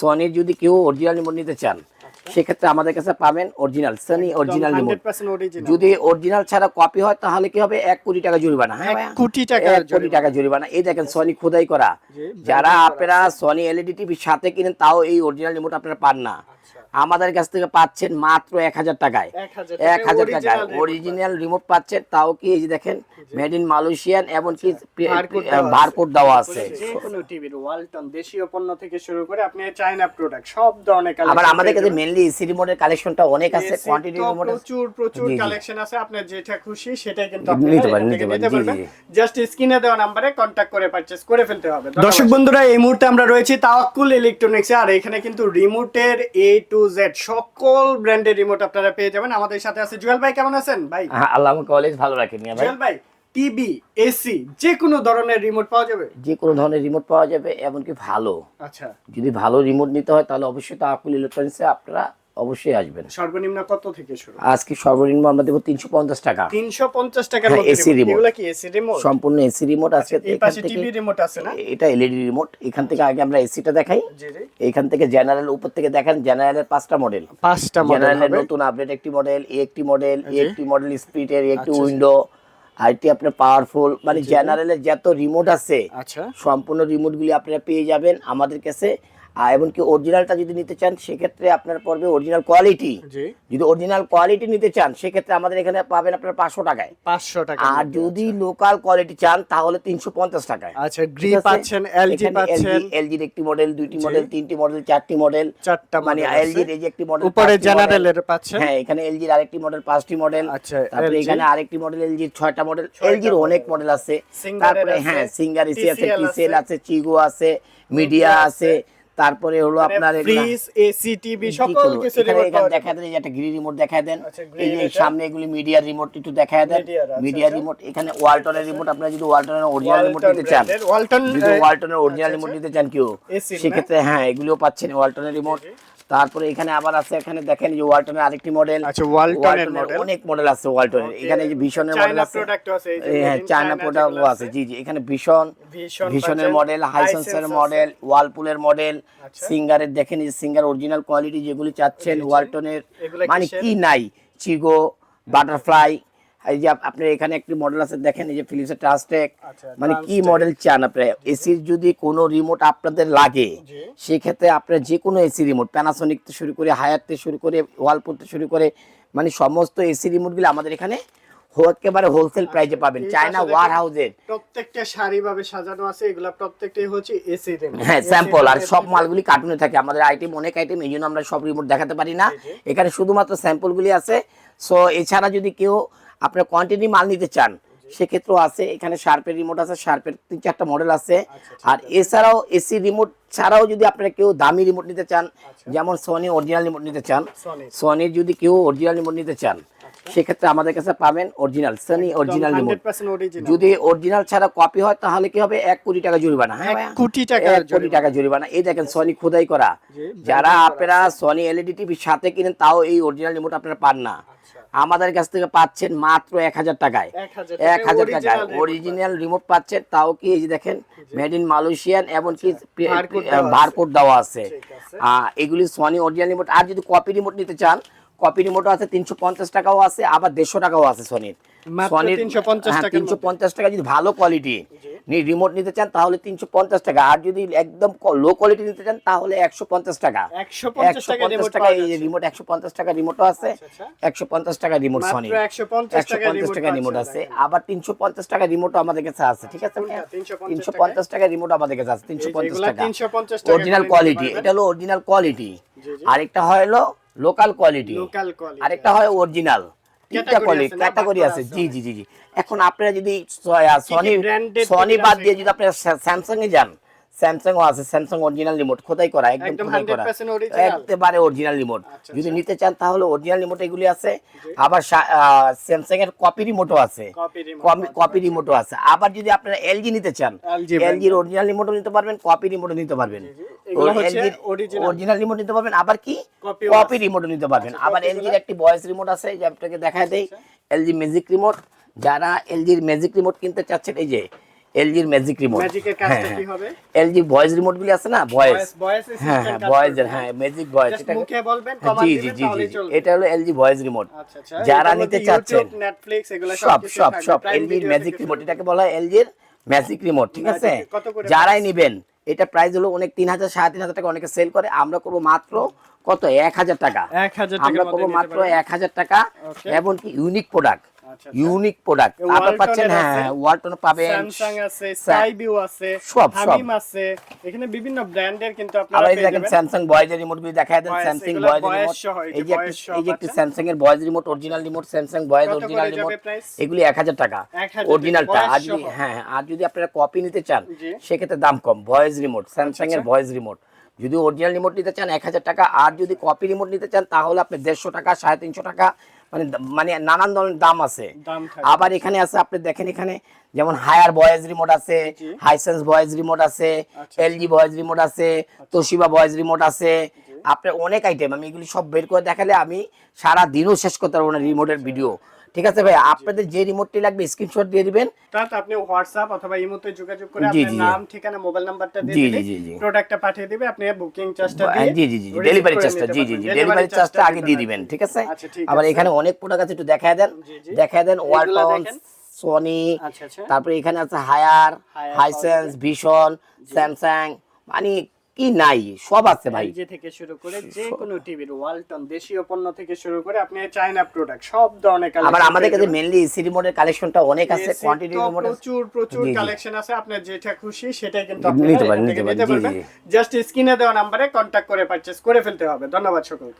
সনির যদি কেউ original remote নিতে চান সেক্ষেত্রে আমাদের কাছে পাবেন অরিজিনাল সনি অরিজিনাল রিমোট যদি অরিজিনাল ছাড়া কপি হয় তাহলে কি হবে? এক কোটি টাকা জরিমানা। হ্যাঁ কোটি টাকা এক কোটি টাকা জরিমানা। এই দেখেন সনি খোদাই করা। যারা আপনারা সনি এলইডি টিভি সাথে কিনেন তাও এই অরিজিনাল রিমোট আপনারা পান না। আমাদের কাছ থেকে পাচ্ছেন মাত্র এক হাজার টাকায়। এক হাজার টাকায় অরিজিনাল রিমোট পাচ্ছেন তাও কি এই যে দেখেন মেড ইন মালয়েশিয়ান এমনকি বারকোড দেওয়া আছে। কোনো টিভির ওয়ালটন দেশীয় পণ্য থেকে শুরু করে আপনি চায়না প্রোডাক্ট সব ধরনের আবার আমাদের কাছে। মেনলি এসি রিমোটের কালেকশনটা অনেক আছে কোয়ান্টিটি রিমোট প্রচুর প্রচুর। কালেকশন আছে আপনার যেটা খুশি সেটাই কিন্তু নিতে পারেন, নিতে পারেন, নিতে জি, পারবেন। জাস্ট স্ক্রিনে দেওয়া নাম্বারে কন্টাক্ট করে পারচেজ করে ফেলতে হবে। দর্শক বন্ধুরা এই মুহূর্তে আমরা রয়েছি তাওয়াক্কুল ইলেকট্রনিক্সে আর এখানে কিন্তু রিমোটের এ টু জেড সকল ব্র্যান্ডের রিমোট আপনারা পেয়ে যাবেন। আমাদের সাথে আছে জুয়েল ভাই কেমন আছেন? ভাই। হ্যাঁ, আল্লাহ কলেজ ভালো রাখেন ভাই। জুয়েল ভাই টিভি এসি যে কোনো ধরনের রিমোট পাওয়া যাবে? যে কোনো ধরনের রিমোট পাওয়া যাবে এমনকি ভালো। আচ্ছা। যদি ভালো রিমোট নিতে হয় তাহলে অবশ্যই তো আকুল ইলেকট্রনিক্সে আপনারা অবশ্যই আসবেন। সর্বনিম্ন কত থেকে শুরু? আজকে সর্বনিম্ন আমরা দেবো তিনশো পঞ্চাশ টাকা। তিনশো পঞ্চাশ টাকার হ্যাঁ, remote। এগুলা কি এসি রিমোট সম্পূর্ণ এসি রিমোট আছে টিভি রিমোট আছে না? এটা এলইডি রিমোট এখান থেকে আগে আমরা এসিটা দেখাই। এখান থেকে জেনারেল উপর থেকে দেখেন জেনারেলের পাঁচটা মডেল পাঁচটা মডেল জেনারেলের নতুন আপডেট একটি মডেল এ একটি মডেল এ একটি মডেল স্পিডের একটি আচ্ছা, আচ্ছা। উইন্ডো আইটি আপনার পাওয়ারফুল মানে জেনারেলের যত রিমোট আছে আচ্ছা। সম্পূর্ণ রিমোটগুলি আপনারা পেয়ে যাবেন। আমাদের কাছে আর এমনকি অরিজিনালটা যদি নিতে চান সেক্ষেত্রে আপনার পড়বে অরিজিনাল কোয়ালিটি যদি অরিজিনাল কোয়ালিটি নিতে চান সেক্ষেত্রে আমাদের এখানে পাবেন আপনার পাঁচশো টাকায়। পাঁচশো টাকা আর যদি লোকাল কোয়ালিটি চান তাহলে তিনশো পঞ্চাশ টাকায়। আচ্ছা গ্রি পাচ্ছেন এলজি পাচ্ছেন। এলজির একটি মডেল দুইটি মডেল তিনটি মডেল চারটি মডেল চারটা মানে। এলজির এই যে একটি মডেল উপরে জেনারেলের পাচ্ছেন। হ্যাঁ এখানে এলজির আরেকটি মডেল পাঁচটি মডেল আচ্ছা, তারপরে এখানে আরেকটি মডেল এলজির ছয়টা মডেল এলজির অনেক মডেল আছে। তারপরে হ্যাঁ সিঙ্গার এসি আছে টিসেল আছে। চিগো আছে মিডিয়া আছে। তারপরে হলো আপনার ফ্রিজ এসি টিভি সকল কিছু এখানে রিমোট দেখা দেন একটা গ্রি রিমোট দেখা দেন। আচ্ছা, এই যে সামনে এগুলি মিডিয়া রিমোট একটু দেখা দেন। আচ্ছা, মিডিয়া আচ্ছা। রিমোট এখানে ওয়ালটনের রিমোট আপনারা যদি ওয়ালটনের অরিজিনাল রিমোট নিতে চান ওয়ালটন যদি ওয়ালটনের অরিজিনাল আচ্ছা, রিমোট আচ্ছা। নিতে চান কেউ সেক্ষেত্রে হ্যাঁ এগুলিও পাচ্ছেন ওয়ালটনের রিমোট তারপরে এখানে আবার আছে এখানে দেখেন যে ওয়ালটনের আরেকটি মডেল আচ্ছা, ওয়ালটনের model। অনেক মডেল আছে ওয়ালটনের এখানে যে ভীষণের মডেল চায়না আছে। হ্যাঁ চায়না China প্রোডাক্ট যেগুলো আছে। জি জি এখানে ভীষণ ভীষণ ভীষণের মডেল হাইসেন্সের মডেল ওয়ালপুলের মডেল আচ্ছা। সিঙ্গারের দেখেন এই সিঙ্গার অরিজিনাল কোয়ালিটি যেগুলি চাচ্ছেন ওয়ালটনের মানে কি নাই চিগো বাটারফ্লাই এই যে আপনার এখানে একটি মডেল আছে দেখেন এই যে ফিলিপসের ট্রান্সটেক আচ্ছা, মানে কি মডেল চান আপনার এসির যদি কোনো রিমোট আপনাদের লাগে। সেক্ষেত্রে আপনার যে কোনো এসি রিমোট প্যানাসোনিক থেকে শুরু করে হায়ার থেকে শুরু করে ওয়ালপুল থেকে শুরু করে মানে সমস্ত এসি রিমোটগুলো আমাদের এখানে একেবারে হোলসেল প্রাইসে পাবেন। চায়না ওয়ার হাউসের প্রত্যেকটা সারি ভাবে সাজানো আছে এগুলা প্রত্যেকটাই হচ্ছে এসি হ্যাঁ স্যাম্পল আর সব মালগুলি কার্টুনে থাকে। আমাদের আইটেম অনেক আইটেম এই জন্য আমরা সব রিমোট দেখাতে পারি না। এখানে শুধুমাত্র স্যাম্পলগুলি আছে। সো এছাড়া যদি কেউ আপনার কোয়ান্টিটি মাল নিতে চান সেক্ষেত্রেও আছে। এখানে শার্পের রিমোট আছে শার্পের তিন চারটা মডেল আছে। আচ্ছা, আর এছাড়াও এসি রিমোট ছাড়াও যদি আপনারা কেউ দামি রিমোট নিতে চান আচ্ছা। যেমন সোনি অরিজিনাল রিমোট নিতে চান সনি সোনির যদি কেউ অরিজিনাল রিমোট নিতে চান আচ্ছা। সেক্ষেত্রে আমাদের কাছে পাবেন অরিজিনাল সোনি অরিজিনাল রিমোট যদি অরিজিনাল ছাড়া কপি হয় তাহলে কি হবে? এক কোটি টাকা জরিমানা। হ্যাঁ কোটি টাকা এক কোটি টাকা জরিমানা। এই দেখেন সনি খোদাই করা। যারা আপনারা সনি এলইডি টিভির সাথে কিনেন তাও এই অরিজিনাল রিমোট আপনারা পান না। আচ্ছা। আমাদের কাছ থেকে পাচ্ছেন মাত্র এক হাজার টাকায়। এক হাজার টাকায় অরিজিনাল রিমোট পাচ্ছেন। তাও কি এই যে দেখেন মেড ইন মালয়েশিয়ান এমনকি। বারকোড দেওয়া আছে। এগুলি সনি অরিজিনাল রিমোট আর যদি কপি রিমোট নিতে চান কপি রিমোটও আছে তিনশো পঞ্চাশ টাকাও আছে আবার দেড়শো টাকাও আছে সনির 350 টাকার তিনশো পঞ্চাশ টাকা যদি ভালো কোয়ালিটি রিমোট নিতে চান তাহলে তিনশো পঞ্চাশ টাকা। আর যদি একদম লো কোয়ালিটি নিতে চান তাহলে একশো পঞ্চাশ টাকা। একশো পঞ্চাশ টাকা এই রিমোট একশো পঞ্চাশ টাকা রিমোটও আছে আচ্ছা, আচ্ছা। একশো পঞ্চাশ টাকা রিমোট মাত্র সনি 150 একশো পঞ্চাশ টাকা রিমোট আছে আবার তিনশো পঞ্চাশ টাকা রিমোটও আমাদের কাছে আছে ঠিক আছে? তিনশো পঞ্চাশ টাকা। রিমোট আমাদের কাছে আছে তিনশো পঞ্চাশ টাকা। 350 অরিজিনাল কোয়ালিটি এটা হলো অরিজিনাল কোয়ালিটি। আরেকটা হয় হলো লোকাল কোয়ালিটি লোকাল কোয়ালিটি আরেকটা হয় অরিজিনাল তিনটা কোয়ালিটি ক্যাটাগরি আছে জি জি জি জি। এখন আপনারা যদি সনি সনি বাদ দিয়ে যদি আপনারা স্যামসাং এ যান স্যামসাং ও আছে। স্যামসাং অরিজিনাল রিমোট খোদাই করা একদম খোদাই করা। 100% original? একেবারে অরিজিনাল রিমোট আচ্ছা, যদি আচ্ছা। নিতে চান তাহলে অরিজিনাল রিমোট এগুলি আছে। আবার স্যামসাং এর কপি রিমোটও আছে। কপি রিমোটও আছে। আবার যদি আপনারা এলজি নিতে চান। এলজির অরিজিনাল রিমোটও নিতে পারবেন কপি রিমোটও নিতে পারবেন। এগুলো হচ্ছে অরিজিনাল রিমোট নিতে পারবেন আবার কি? কপি আছে। রিমোটও নিতে পারবেন। আচ্ছা, আবার এলজির একটি ভয়েস রিমোট আছে যে আপনাকে দেখায় দেই। এলজি ম্যাজিক রিমোট যারা এলজির ম্যাজিক রিমোট কিনতে চাচ্ছেন এই যে এলজির ম্যাজিক রিমোট ম্যাজিকের কাজটা কি হবে? এলজি ভয়েস রিমোট গুলি আছে না? ভয়েস ভয়েস হ্যাঁ ভয়েস হ্যাঁ ম্যাজিক ভয়েস এটা মুখে বলবেন হ্যাঁ, জি জি জি জি। এটা হলো এলজি ভয়েস রিমোট যারা নিতে চাচ্ছেন নেটফ্লিক্স এগুলো সব সব সব এলজির ম্যাজিক রিমোট এটাকে বলা হয় এলজির ম্যাজিক রিমোট ঠিক আছে? যারাই নিবেন এটা প্রাইস হলো অনেক তিন হাজার সাড়ে তিন হাজার টাকা অনেকে সেল করে। আমরা করব মাত্র কত? এক হাজার টাকা। আমরা করব মাত্র এক হাজার টাকা এমনকি ইউনিক প্রোডাক্ট ইউনিক প্রোডাক্ট এ তারপর Walton পাচ্ছেন হ্যাঁ হ্যাঁ ওয়ালটন পাবেন। স্যামসাং আছে স্কাইভিউ আছে সব। হামিম আছে। এখানে বিভিন্ন ব্র্যান্ডের কিন্তু আপনারা পেয়ে যাবেন। স্যামসাং বয়েজের রিমোট দেখায় দেন। স্যামসাং voice রিমোট এই যে এই যে একটি। স্যামসাং এর voice remote original remote Samsung voice original remote এগুলি এক হাজার টাকা 1000 অরিজিনালটা আর যদি হ্যাঁ হ্যাঁ, আর যদি আপনারা কপি নিতে চান সেক্ষেত্রে দাম কম। ভয়েস রিমোট স্যামসাং এর আচ্ছা। ভয়েস রিমোট যদি অরিজিনাল রিমোট নিতে চান এক হাজার টাকা। আর যদি কপি রিমোট নিতে চান তাহলে আপনি দেড়শো টাকা সাড়ে তিনশো টাকা মানে মানে নানান ধরনের দাম আছে। আবার এখানে আছে আপনি দেখেন এখানে যেমন হায়ার ভয়েস রিমোট আছে হাইসেন্স ভয়েস রিমোট আছে এল এলজি ভয়েস রিমোট আছে তোশিবা ভয়েস রিমোট আছে। আপনার অনেক আইটেম আমি এগুলি সব বের করে দেখালে আমি সারা দিনও শেষ করতে পারব না রিমোটের ভিডিও। ঠিক আছে ভাই আপনাদের যে রিমোটটি লাগবে স্ক্রিনশট দিয়ে দিবেন। তাতে আপনি হোয়াটসঅ্যাপ অথবা ইমোতে যোগাযোগ করে আপনার। নাম ঠিকানা মোবাইল নাম্বারটা দিয়ে জি, দিলে জি, জি। প্রোডাক্টটা পাঠিয়ে দিবে আপনি বুকিং চার্জটা দিয়ে জি জি জি ডেলিভারি চার্জটা জি জি জি ডেলিভারি চার্জটা আগে দিয়ে দিবেন ঠিক আছে? আচ্ছা, আবার এখানে অনেক প্রোডাক্ট আছে একটু দেখায় দেন। দেখায় দেন এগুলা ওয়ালটন সনি আচ্ছা আচ্ছা। তারপরে এখানে আছে Haier Haier Hisense Vision Samsung মানে কি নাই? সব আছে ভাই। এলজি থেকে শুরু করে যে কোনো টিভির ওয়ালটন দেশীয় পণ্য থেকে শুরু করে আপনি চায়না প্রোডাক্ট সব ধরনের কালেকশন আবার আমাদের কাছে মেইনলি এসি রিমোটের কালেকশনটা অনেক আছে কোয়ান্টিটি রিমোট প্রচুর প্রচুর। কালেকশন আছে আপনার যেটা খুশি সেটাই কিন্তু নিতে পারেন, নিতে পারবেন। জাস্ট স্ক্রিনে দেওয়া নম্বরে কন্টাক্ট করে পারচেজ করে ফেলতে হবে। ধন্যবাদ সকলকে।